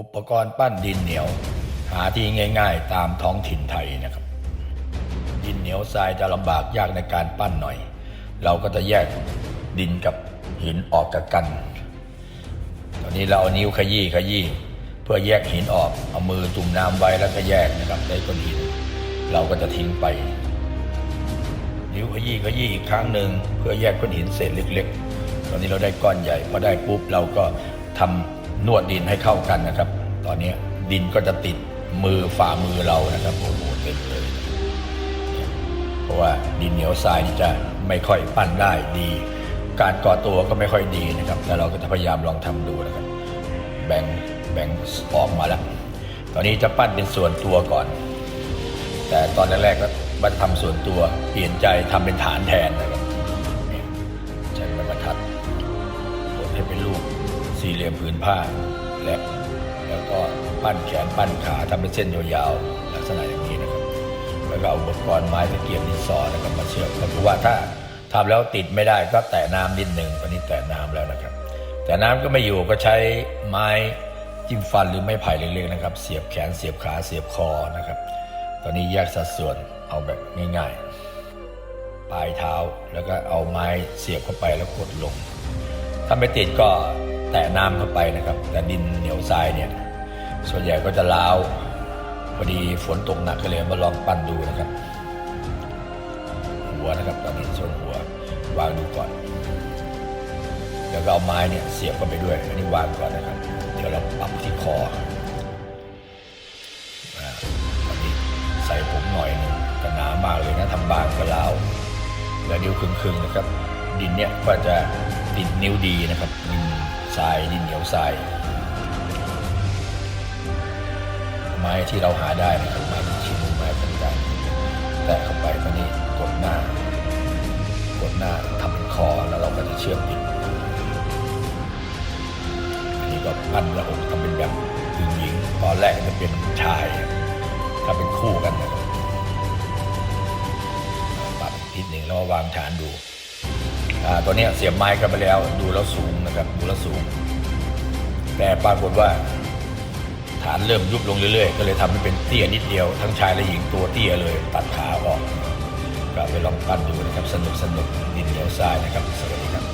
อุปกรณ์ปั้นดินเหนียว หาที่ง่าย ๆ ตามท้องถิ่นไทยนะครับ ดินเหนียวทรายจะลำบากยากในการปั้นหน่อย เราก็จะแยกดินกับหินออกจากกัน ตอนนี้เราเอานิ้วขยี้ขยี้เพื่อแยกหินออกเอามือจุ่มน้ำไว้แล้วก็แยกนะครับได้ก้อนหิน เราก็จะทิ้งไป นิ้วขยี้ขยี้อีกครั้งหนึ่งเพื่อแยกก้อนหินเศษเล็ก ๆ ตอนนี้เราได้ก้อนใหญ่พอได้ปุ๊บเราก็ทำ นวดดินให้เข้ากันนะครับ ตอนนี้ดินก็จะติดมือฝ่ามือเรานะครับโอ้โหเต็มเลย เพราะว่าดินเหนียวทรายนี่จะไม่ค่อยปั้นได้ดี การก่อตัวก็ไม่ค่อยดีนะครับ แต่เราก็จะพยายามลองทำดูนะครับ แบ่งแบ่งออกมาแล้ว ตอนนี้จะปั้นเป็นส่วนตัวก่อน แต่ตอนแรกๆก็มาทำส่วนตัวเปลี่ยนใจทำเป็นฐานแทนนะครับ สี่เหลี่ยมผืนผ้าและแล้วก็ปั้นแขนปั้นขาทำเป็นเส้นยาวๆลักษณะอย่างนี้นะครับ แล้วก็เอาอุปกรณ์ไม้ตะเกียบดินสอนะครับมาเชื่อมก็คือว่าถ้าทำแล้วติดไม่ได้ก็แตะน้ำนิดหนึ่งตอนนี้แตะน้ำแล้วนะครับ แต่น้ำก็ไม่อยู่ก็ใช้ไม้จิ้มฟันหรือไม้ไผ่เล็กๆนะครับ เสียบแขนเสียบขาเสียบคอนะครับ ตอนนี้แยกสัดส่วนเอาแบบง่ายๆ ปลายเท้าแล้วก็เอาไม้เสียบเข้าไปแล้วกดลง ถ้าไม่ติดก็ แตะน้ำเข้าไปนะครับ แต่ดินเหนียวทรายเนี่ย ส่วนใหญ่ก็จะล้าวพอดีฝนตกหนักก็เลยมาลองปั้นดูนะครับ หัวนะครับตอนนี้ส่วนหัววางดูก่อนแล้วก็เอาไม้เนี่ยเสียบเข้าไปด้วยอันนี้วางก่อนนะครับ เดี๋ยวเราปรับที่คออ่าตอนนี้ใส่ผมหน่อยหนึงก็หนามากเลยนะทำบางก็ล้าวเหลือนิ้วครึ่งๆนะครับ ดินเนี่ยก็จะติดนิ้วดีนะครับดิน ทรายดินเหนียวทราย ไม้ที่เราหาได้นะครับไม้เป็นชิ้นไม้ต่างๆแต่เข้าไปตอนนี้กดหน้ากดหน้าทำเป็นคอแล้วเราก็จะเชื่อมติดอันนี้ก็ปั้นระอกทำเป็นแบบหญิงหญิงตอนแรกจะเป็นชาย ถ้าเป็นคู่กันนะครับปรับนิดหนึ่งแล้ววางฐานดู อ่าตัวนี้เสียบไม้กันไปแล้วดูแล้วสูงนะครับดูแล้วสูง แต่ปรากฏว่า ฐานเริ่มยุบลงเรื่อยๆ ก็เลยทำให้เป็นเตี้ยนิดเดียว ทั้งชายและหญิงตัวเตี้ยเลย ตัดขาออกก็ไปลองปั้นดูนะครับสนุกสนุกดินเหนียวทรายนะครับสวัสดีครับ